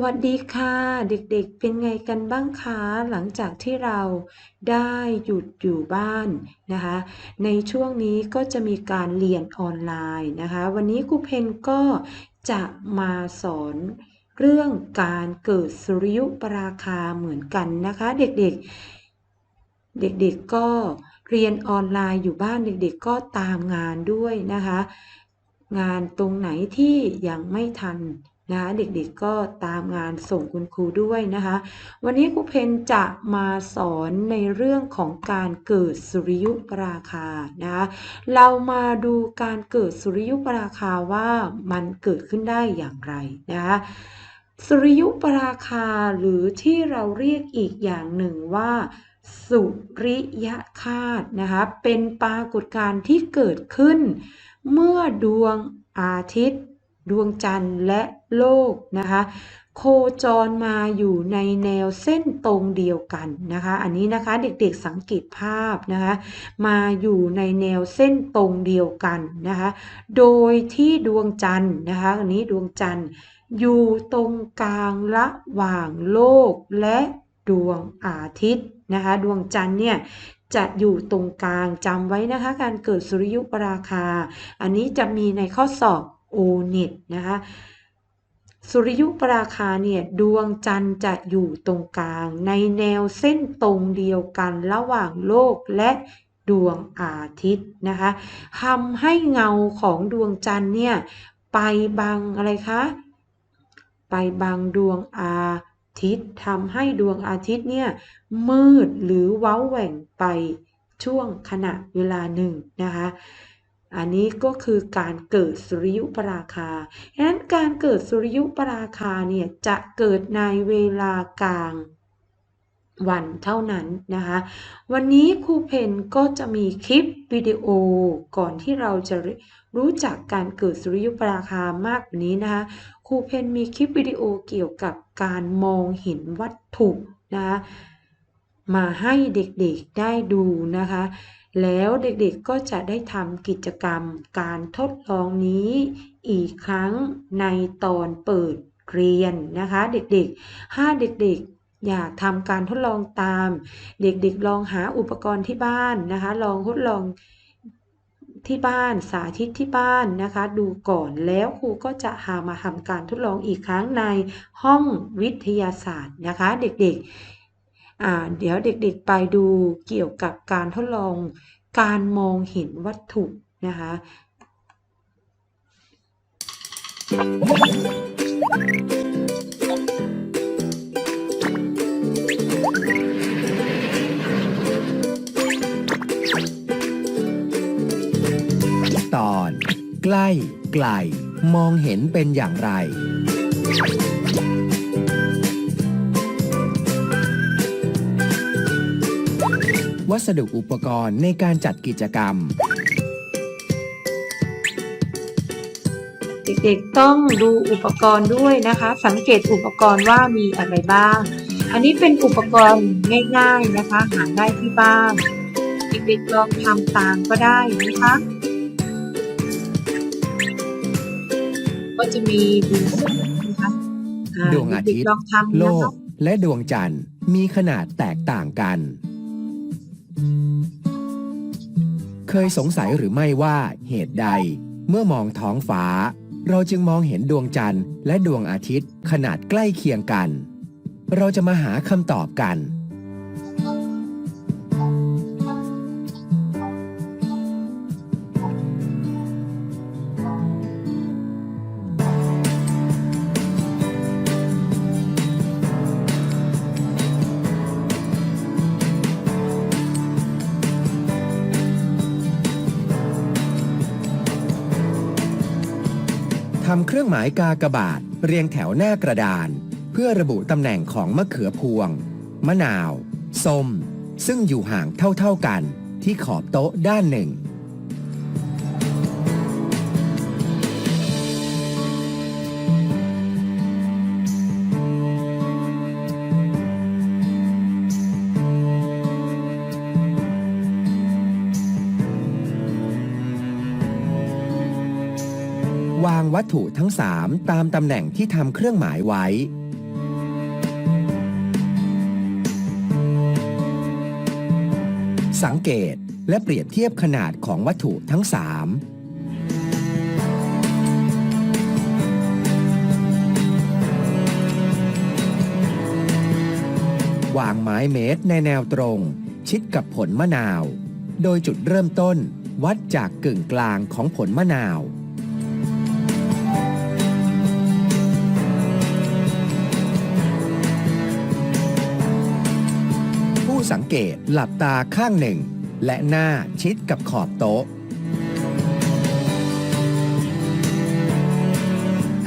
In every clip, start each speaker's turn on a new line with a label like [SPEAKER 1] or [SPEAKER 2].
[SPEAKER 1] สวัสดีค่ะ เด็กๆ เป็นไงกันบ้างคะหลังจากที่เราได้หยุดอยู่บ้านนะคะ ในช่วงนี้ก็จะมีการเรียนออนไลน์นะคะ วันนี้ครูเพนก็จะมาสอนเรื่องการเกิดสุริยุปราคาเหมือนกันนะคะ เด็กๆ เด็กๆก็เรียนออนไลน์อยู่บ้านเด็กๆ ก็ตามงานด้วยนะคะ งานตรงไหนที่ยังไม่ทัน นะคะเด็กๆก็ตามงานส่งคุณครูด้วยนะคะ วันนี้ครูเพนจะมาสอนในเรื่องของการเกิดสุริยุปราคานะคะเรามาดูการเกิดสุริยุปราคาว่ามันเกิดขึ้นได้อย่างไรนะคะสุริยุปราคาหรือที่เราเรียกอีกอย่างหนึ่งว่าสุริยคาตนะคะเป็นปรากฏการณ์ที่เกิดขึ้น เมื่อดวงอาทิตย์ ดวงจันทร์และโลกนะคะโคจรมาอยู่ในแนวเส้นตรงเดียวกันนะคะ อันนี้นะคะเด็กๆสังเกตภาพนะคะมาอยู่ในแนวเส้นตรงเดียวกันนะคะโดยที่ดวงจันทร์นะคะอันนี้ดวงจันทร์อยู่ตรงกลางระหว่างโลกและดวงอาทิตย์นะคะดวงจันทร์เนี่ยจะอยู่ตรงกลางจำไว้นะคะ การเกิดสุริยุปราคา อันนี้จะมีในข้อสอบ โอเน็ตนะคะสุริยุปราคาเนี่ยดวงจันทร์จะอยู่ตรงกลาง ในแนวเส้นตรงเดียวกันระหว่างโลกและดวงอาทิตย์นะคะทำให้เงาของดวงจันทร์เนี่ยไปบังอะไรคะไปบังดวงอาทิตย์ทำให้ดวงอาทิตย์เนี่ยมืดหรือเว้าแหว่งไปช่วงขณะเวลาหนึ่งนะคะ อันนี้ก็คือการเกิดสุริยุปราคาฉะนั้นการเกิดสุริยุปราคาเนี่ยจะเกิดในเวลากลางวันเท่านั้นนะคะ วันนี้ครูเพนก็จะมีคลิปวิดีโอก่อนที่เราจะรู้จักการเกิดสุริยุปราคามากกว่านี้นะคะครูเพนมีคลิปวิดีโอเกี่ยวกับการมองเห็นวัตถุนะคะมาให้เด็กๆได้ดูนะคะแล้วเด็กๆก็จะได้ทำกิจกรรมการทดลองนี้อีกครั้งในตอนเปิดเรียนนะคะ เด็กๆถ้าเด็กๆ อยากทำการทดลองตาม เด็กๆ ลองหาอุปกรณ์ที่บ้านนะคะ ลองทดลองที่บ้านสาธิตที่บ้านนะคะ ดูก่อนแล้วครูก็จะหามาทำการทดลองอีกครั้งในห้องวิทยาศาสตร์นะคะ เด็กๆ เดี๋ยวเด็กๆไปดูเกี่ยวกับการทดลองการมองเห็นวัตถุนะคะ
[SPEAKER 2] ตอนใกล้ไกลมองเห็นเป็นอย่างไร วัสดุอุปกรณ์ในการจัดกิจกรรม
[SPEAKER 1] เด็กๆต้องดูอุปกรณ์ด้วยนะคะ สังเกตอุปกรณ์ว่ามีอะไรบ้าง อันนี้เป็นอุปกรณ์ง่ายๆนะคะ หาได้ที่บ้านเด็กๆลองทำตามก็ได้นะคะก็จะมีดูนะคะอ่
[SPEAKER 2] ดวงอาทิตย์
[SPEAKER 1] เด็กๆลองทำ
[SPEAKER 2] โล
[SPEAKER 1] นะ
[SPEAKER 2] ก
[SPEAKER 1] คะ
[SPEAKER 2] และดวงจันทร์มีขนาดแตกต่างกัน เคยสงสัยหรือไม่ว่าเหตุใด เมื่อมองท้องฟ้า เราจึงมองเห็นดวงจันทร์และดวงอาทิตย์ขนาดใกล้เคียงกัน เราจะมาหาคำตอบกัน รื่องหมายกากบาทเรียงแถวหน้ากระดาน เพื่อระบุตำแหน่งของมะเขือพวง มะนาว ส้ม ซึ่งอยู่ห่างเท่าๆกันที่ขอบโต๊ะด้านหนึ่ง วัตถุทั้ง 3 ตามตำแหน่งที่ทำเครื่องหมายไว้ สังเกตและเปรียบเทียบขนาดของวัตถุทั้ง 3วางไม้เมตรในแนวตรง ชิดกับผลมะนาว โดยจุดเริ่มต้นวัดจากกึ่งกลางของผลมะนาว สังเกตหลับตาข้างหนึ่ง และหน้าชิดกับขอบโต๊ะ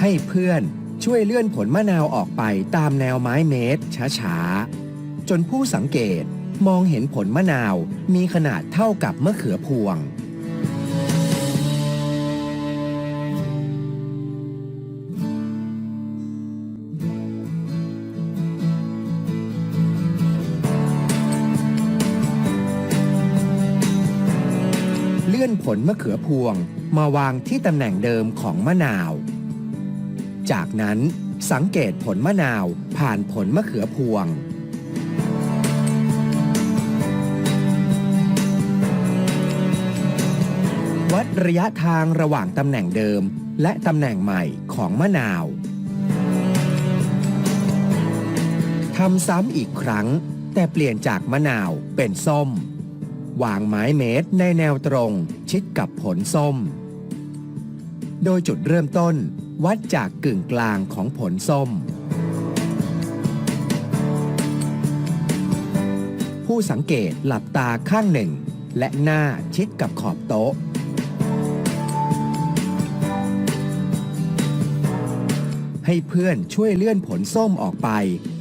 [SPEAKER 2] ให้เพื่อนช่วยเลื่อนผลมะนาวออกไปตามแนวไม้เมตรช้าๆ จนผู้สังเกตมองเห็นผลมะนาวมีขนาดเท่ากับมะเขือพวง ลื่อนผลมะเขือพวงมาวางที่ตำแหน่งเดิมของมะนาว จากนั้นสังเกตผลมะนาวผ่านผลมะเขือพวง วัดระยะทางระหว่างตำแหน่งเดิมและตำแหน่งใหม่ของมะนาวทำซ้ำอีกครั้ง แต่เปลี่ยนจากมะนาวเป็นส้ม วางไม้เมตรในแนวตรง ชิดกับผลส้ม โดยจุดเริ่มต้น วัดจากกึ่งกลางของผลส้ม ผู้สังเกตหลับตาข้างหนึ่ง และหน้าชิดกับขอบโต๊ะ ให้เพื่อนช่วยเลื่อนผลส้มออกไป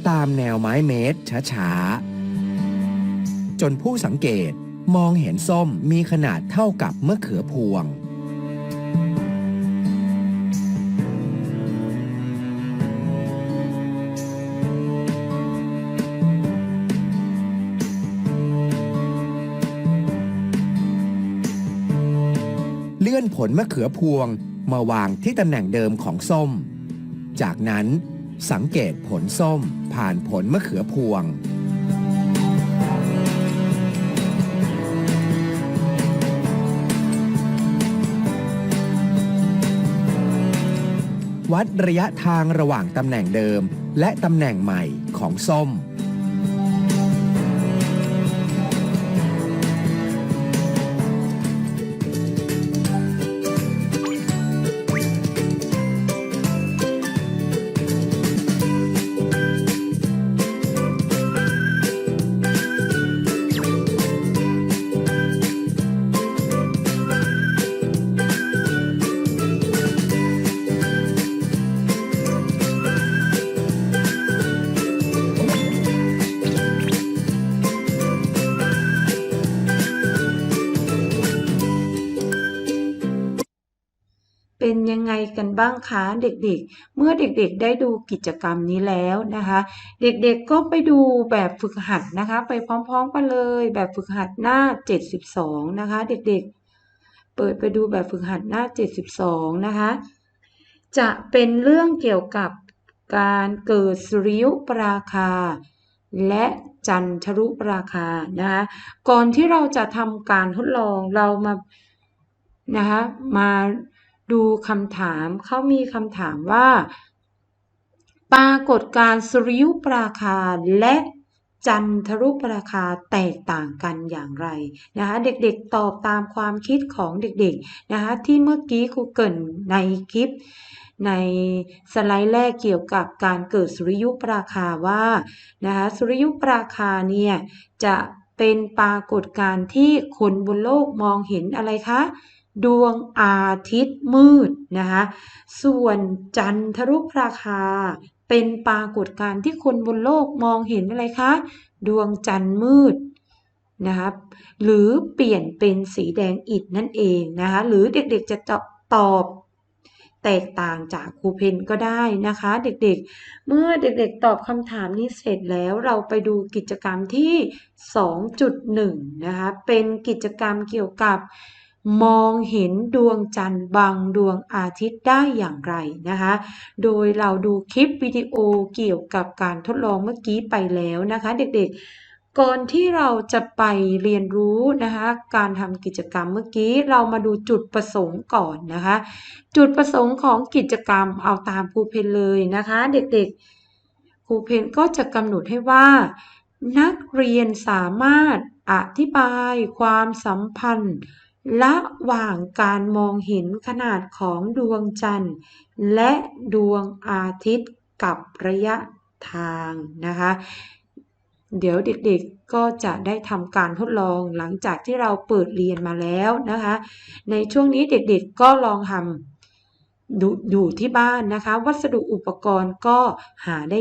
[SPEAKER 2] ตามแนวไม้เมตรช้าๆจนผู้สังเกต มองเห็นส้มมีขนาดเท่ากับมะเขือพวง เลื่อนผลมะเขือพวงมาวางที่ตำแหน่งเดิมของส้ม จากนั้นสังเกตผลส้มผ่านผลมะเขือพวง วัดระยะทางระหว่างตำแหน่งเดิม และตำแหน่งใหม่ของส้ม
[SPEAKER 1] เป็นยังไงกันบ้างคะเด็กๆ เมื่อเด็กๆได้ดูกิจกรรมนี้แล้วนะคะ เด็กๆก็ไปดูแบบฝึกหัดนะคะ ไปพร้อมๆกันเลย แบบฝึกหัดหน้า 72 นะคะ เด็กๆ เปิดไปดูแบบฝึกหัดหน้า 72 นะคะ จะเป็นเรื่องเกี่ยวกับการเกิดสุริยุปราคา และจันทรุปราคานะคะก่อนที่เราจะทำการทดลองเรามานะคะมา ดูคำถาม เขามีคำถามว่า ปรากฏการสุริยุปราคาและจันทรุปราคาแตกต่างกันอย่างไรนะคะเด็กๆตอบตามความคิดของเด็กๆนะคะที่เมื่อกี้ครูเกินในคลิป ในสไลด์แรกเกี่ยวกับการเกิดสุริยุปราคาว่านะคะสุริยุปราคาเนี่ยจะเป็นปรากฏการณ์ที่คนบนโลกมองเห็นอะไรคะ ดวงอาทิตย์มืดนะคะส่วนจันทรุปราคา เป็นปรากฏการณ์ที่คนบนโลกมองเห็นอะไรคะ ดวงจันทร์มืดนะครับหรือเปลี่ยนเป็นสีแดงอิฐนั่นเองนะคะหรือเด็กๆจะตอบแตกต่างจากครูเพนก็ได้นะคะ เด็กๆ เมื่อเด็กๆตอบคำถามนี้เสร็จแล้วเราไปดูกิจกรรมที่ 2.1 นะคะเป็นกิจกรรมเกี่ยวกับ มองเห็นดวงจันทร์บังดวงอาทิตย์ได้อย่างไรนะคะ โดยเราดูคลิปวิดีโอเกี่ยวกับการทดลองเมื่อกี้ไปแล้วนะคะ เด็กๆ ก่อนที่เราจะไปเรียนรู้นะคะการทำกิจกรรมเมื่อกี้เรามาดูจุดประสงค์ก่อนนะคะ จุดประสงค์ของกิจกรรมเอาตามครูเพนเลยนะคะ เด็กๆ ครูเพนก็จะกำหนดให้ว่า นักเรียนสามารถอธิบายความสัมพันธ์ ระหว่างการมองเห็นขนาดของดวงจันทร์ และดวงอาทิตย์กับระยะทางนะคะ เดี๋ยวเด็กๆก็จะได้ทำการทดลองหลังจากที่เราเปิดเรียนมาแล้วนะคะ ในช่วงนี้เด็กๆก็ลองทำดูอยู่ที่บ้านนะคะ วัสดุอุปกรณ์ก็หาได้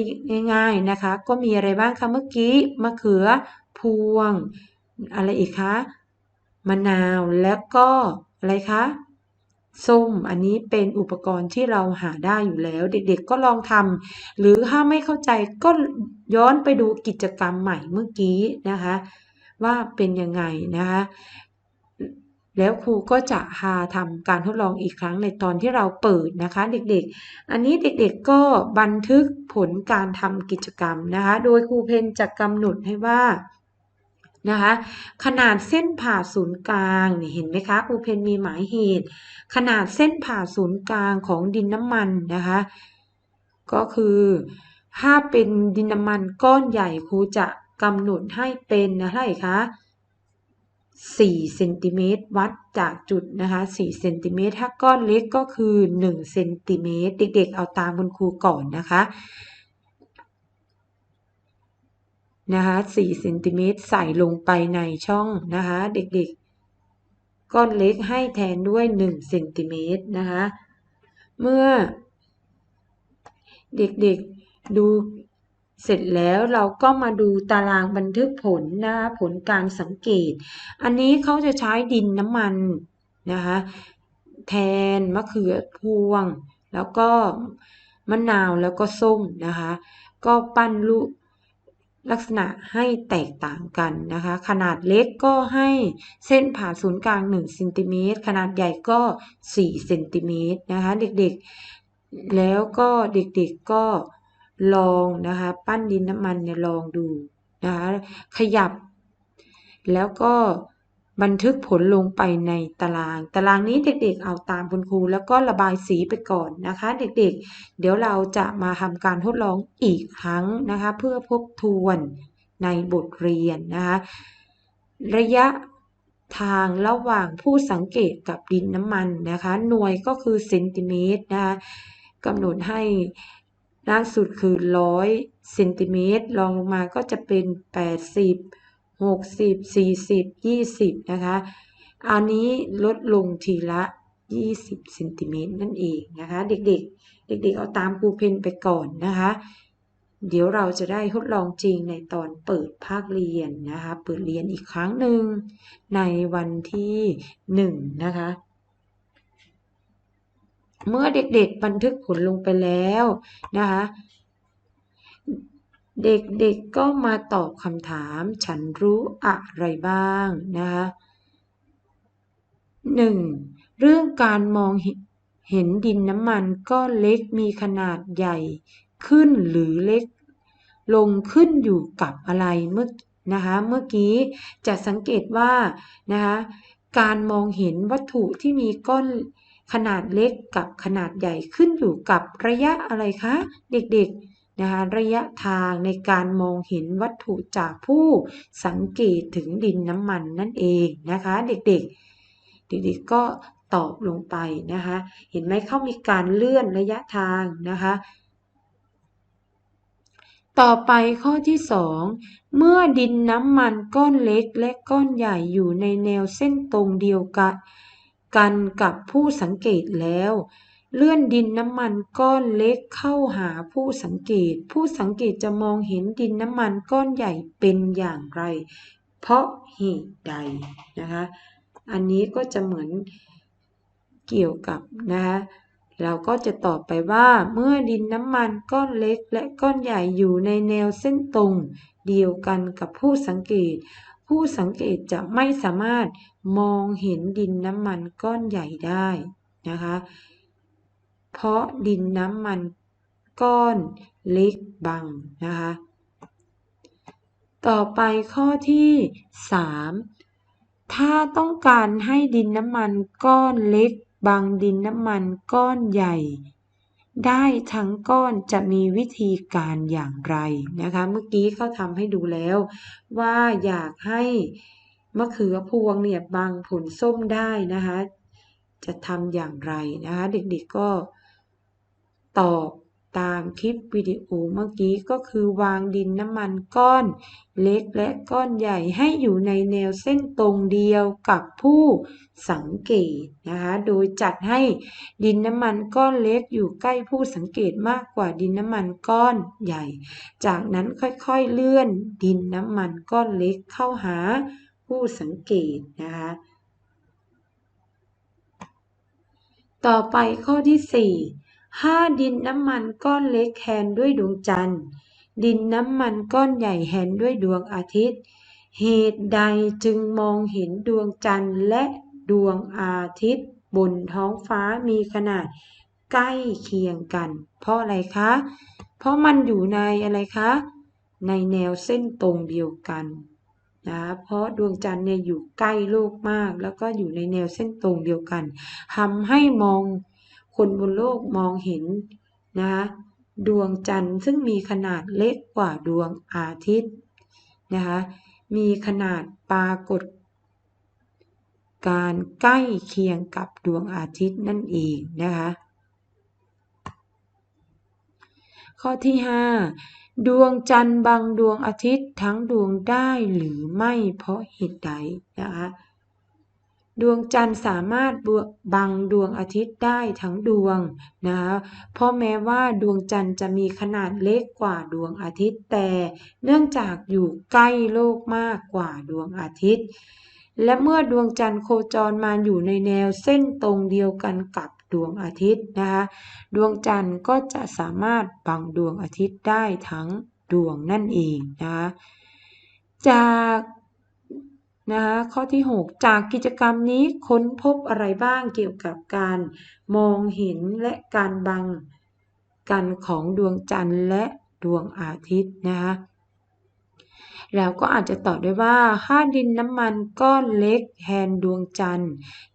[SPEAKER 1] ง่ายๆนะคะ ก็มีอะไรบ้างคะเมื่อกี้มะเขือพวง อะไรอีกคะ มะนาวแล้วก็อะไรคะส้มอันนี้เป็นอุปกรณ์ที่เราหาได้อยู่แล้ว เด็กๆก็ลองทำหรือถ้าไม่เข้าใจก็ย้อนไปดูกิจกรรมใหม่เมื่อกี้นะคะ ว่าเป็นยังไงนะคะ แล้วครูก็จะพาทำการทดลองอีกครั้งในตอนที่เราเปิดนะคะ เด็กๆ อันนี้เด็กๆก็บันทึกผลการทำกิจกรรมนะคะ โดยครูเพนจะกำหนดให้ว่า นะคะ ขนาดเส้นผ่าศูนย์กลางนี่เห็นไหมคะครูเพนมีหมายเหตุ ขนาดเส้นผ่าศูนย์กลางของดินน้ำมันนะคะ ก็คือถ้าเป็นดินน้ำมันก้อนใหญ่ครูจะกำหนดให้เป็นนะเท่าไหร่คะ4เซนติเมตรวัดจากจุดนะคะ4เซนติเมตรถ้าก้อนเล็กก็คือ1เซนติเมตรเด็กๆเอาตามคุณครูก่อนนะคะ นะคะ4เซนติเมตรใส่ลงไปในช่องนะคะเด็กๆ ก้อนเล็กให้แทนด้วย1เซนติเมตรนะคะเมื่อ เด็กๆดูเสร็จแล้วเราก็มาดูตารางบันทึกผลนะคะผลการสังเกต อันนี้เขาจะใช้ดินน้ำมันนะคะแทนมะเขือพวง แล้วก็มะนาวแล้วก็ส้มนะคะ ก็ปั้นรูป ลักษณะให้แตกต่างกันนะคะ ขนาดเล็กก็ให้เส้นผ่าศูนย์กลาง1เซนติเมตรขนาดใหญ่ก็4เซนติเมตรนะคะเด็กๆ แล้วก็เด็กๆก็ลองนะคะปั้นดินน้ำมันเนี่ยลองดูนะคะขยับ แล้วก็ บันทึกผลลงไปในตาราง ตารางนี้เด็กๆ เอาตามคุณครู แล้วก็ระบายสีไปก่อนนะคะ เด็กๆ เดี๋ยวเราจะมาทำการทดลองอีกครั้งนะคะ เพื่อทบทวนในบทเรียนนะคะระยะทางระหว่างผู้สังเกตกับดินน้ำมันนะคะ หน่วยก็คือเซนติเมตรนะคะกำหนดให้ล่างสุดคือร้อยเซนติเมตรรองลงมาก็จะเป็น 80 60 40 20นะคะ อันนี้ลดลงทีละ20เซนติเมตรนั่นเองนะคะ เด็กๆ เด็กๆ เอาตามครูเพนไปก่อนนะคะ เดี๋ยวเราจะได้ทดลองจริงในตอนเปิดภาคเรียนนะคะ เปิดเรียนอีกครั้งหนึ่งในวันที่1นะคะเมื่อเด็กๆบันทึกผลลงไปแล้วนะคะ เด็กๆก็มาตอบคำถามฉันรู้อะไรบ้างนะคะ 1. เรื่องการมองเห็นดินน้ำมันก้อนเล็กมีขนาดใหญ่ขึ้นหรือเล็ก ลงขึ้นอยู่กับอะไรเมื่อนะคะเมื่อกี้จะสังเกตว่านะคะการมองเห็นวัตถุที่มีก้อนขนาดเล็กกับขนาดใหญ่ขึ้นอยู่กับระยะอะไรคะ เด็กๆ นะคะระยะทางในการมองเห็นวัตถุจากผู้สังเกตถึงดินน้ำมันนั่นเองนะคะเด็กๆ เด็กๆก็ตอบลงไปนะคะเห็นไหมเขามีการเลื่อนระยะทางนะคะต่อไปข้อที่ 2 เมื่อดินน้ำมันก้อนเล็กและก้อนใหญ่อยู่ในแนวเส้นตรงเดียวกันกันกับผู้สังเกตแล้ว เลื่อนดินน้ำมันก้อนเล็กเข้าหาผู้สังเกต ผู้สังเกตจะมองเห็นดินน้ำมันก้อนใหญ่เป็นอย่างไร เพราะเหตุใดนะคะ อันนี้ก็จะเหมือนเกี่ยวกับนะคะเราก็จะตอบไปว่าเมื่อดินน้ำมันก้อนเล็กและก้อนใหญ่อยู่ในแนวเส้นตรงเดียวกันกับผู้สังเกต ผู้สังเกตจะไม่สามารถมองเห็นดินน้ำมันก้อนใหญ่ได้นะคะ เพราะดินน้ำมันก้อนเล็กบังนะคะ ต่อไปข้อที่ 3 ถ้าต้องการให้ดินน้ำมันก้อนเล็กบังดินน้ำมันก้อนใหญ่ ได้ทั้งก้อนจะมีวิธีการอย่างไรนะคะ เมื่อกี้เขาทำให้ดูแล้ว ว่าอยากให้มะเขือพวงเนี่ยบังผลส้มได้นะคะ จะทำอย่างไรนะคะ เด็กๆก็ ตอบตามคลิปวิดีโอเมื่อกี้ก็คือวางดินน้ำมันก้อนเล็กและก้อนใหญ่ให้อยู่ในแนวเส้นตรงเดียวกับผู้สังเกตนะคะโดยจัดให้ดินน้ำมันก้อนเล็กอยู่ใกล้ผู้สังเกตมากกว่าดินน้ำมันก้อนใหญ่ จากนั้นค่อยๆเลื่อนดินน้ำมันก้อนเล็กเข้าหาผู้สังเกตนะคะต่อไปข้อที่ 4 ถ้าดินน้ำมันก้อนเล็กแทนด้วยดวงจันทร์ ดินน้ำมันก้อนใหญ่แทนด้วยดวงอาทิตย์ เหตุใดจึงมองเห็นดวงจันทร์และดวงอาทิตย์ บนท้องฟ้ามีขนาดใกล้เคียงกัน เพราะอะไรคะ เพราะมันอยู่ในอะไรคะ ในแนวเส้นตรงเดียวกันนะเพราะดวงจันทร์เนี่ยอยู่ใกล้โลกมาก แล้วก็อยู่ในแนวเส้นตรงเดียวกันทำให้มอง คนบนโลกมองเห็นนะคะดวงจันทร์ซึ่งมีขนาดเล็กกว่าดวงอาทิตย์นะคะมีขนาดปรากฏ การใกล้เคียงกับดวงอาทิตย์นั่นเองนะคะข้อที่ 5 ดวงจันทร์บังดวงอาทิตย์ทั้งดวงได้หรือไม่เพราะเหตุใดนะคะ ดวงจันทร์สามารถบังดวงอาทิตย์ได้ทั้งดวงนะคะเพราะแม้ว่าดวงจันทร์จะมีขนาดเล็กกว่าดวงอาทิตย์ แต่เนื่องจากอยู่ใกล้โลกมากกว่าดวงอาทิตย์ และเมื่อดวงจันทร์โคจรมาอยู่ในแนวเส้นตรงเดียวกันกับดวงอาทิตย์นะคะดวงจันทร์ก็จะสามารถบังดวงอาทิตย์ได้ทั้งดวงนั่นเองนะคะจาก นะคะข้อที่ 6 จากกิจกรรมนี้ค้นพบอะไรบ้างเกี่ยวกับการมองเห็นและการบังกันของดวงจันทร์และดวงอาทิตย์นะคะแล้วก็อาจจะตอบได้ว่าถ้าดินน้ำมันก้อนเล็กแทนดวงจันทร์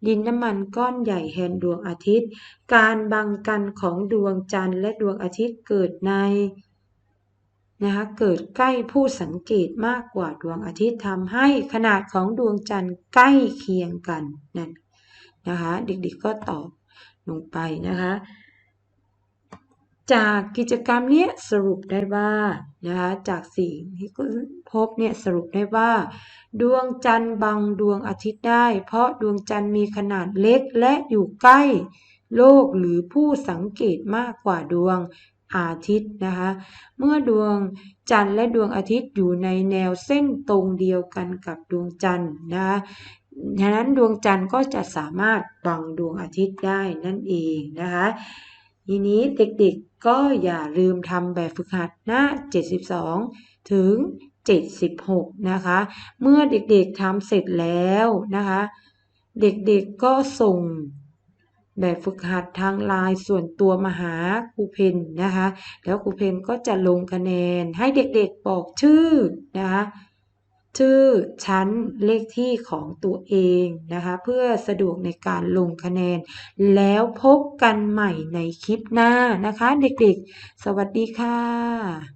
[SPEAKER 1] ดินน้ำมันก้อนใหญ่แทนดวงอาทิตย์ การบังกันของดวงจันทร์และดวงอาทิตย์เกิดใน นะคะเกิดใกล้ผู้สังเกตมากกว่าดวงอาทิตย์ทำให้ขนาดของดวงจันทร์ใกล้เคียงกันนั่นนะคะเด็กๆก็ตอบลงไปนะคะจากกิจกรรมนี้สรุปได้ว่านะคะจากสิ่งที่พบเนี่ยสรุปได้ว่า ดวงจันทร์บังดวงอาทิตย์ได้ เพราะดวงจันทร์มีขนาดเล็กและอยู่ใกล้โลกหรือผู้สังเกตมากกว่าดวง อาทิตย์นะคะ เมื่อดวงจันทร์และดวงอาทิตย์อยู่ในแนวเส้นตรงเดียวกันกับดวงจันทร์นะคะฉะนั้นดวงจันทร์ก็จะสามารถบังดวงอาทิตย์ได้นั่นเองนะคะ ทีนี้เด็กๆก็อย่าลืมทำแบบฝึกหัดหน้า 72 ถึง 76 นะคะ เมื่อเด็กๆทำเสร็จแล้วนะคะ เด็กๆก็ส่ง แบบฝึกหัดทางไลน์ส่วนตัวมาหาครูเพนนะคะ แล้วครูเพนก็จะลงคะแนนให้เด็กๆบอกชื่อนะคะชื่อชั้นเลขที่ของตัวเองนะคะ เพื่อสะดวกในการลงคะแนน แล้วพบกันใหม่ในคลิปหน้านะคะ เด็กๆ สวัสดีค่ะ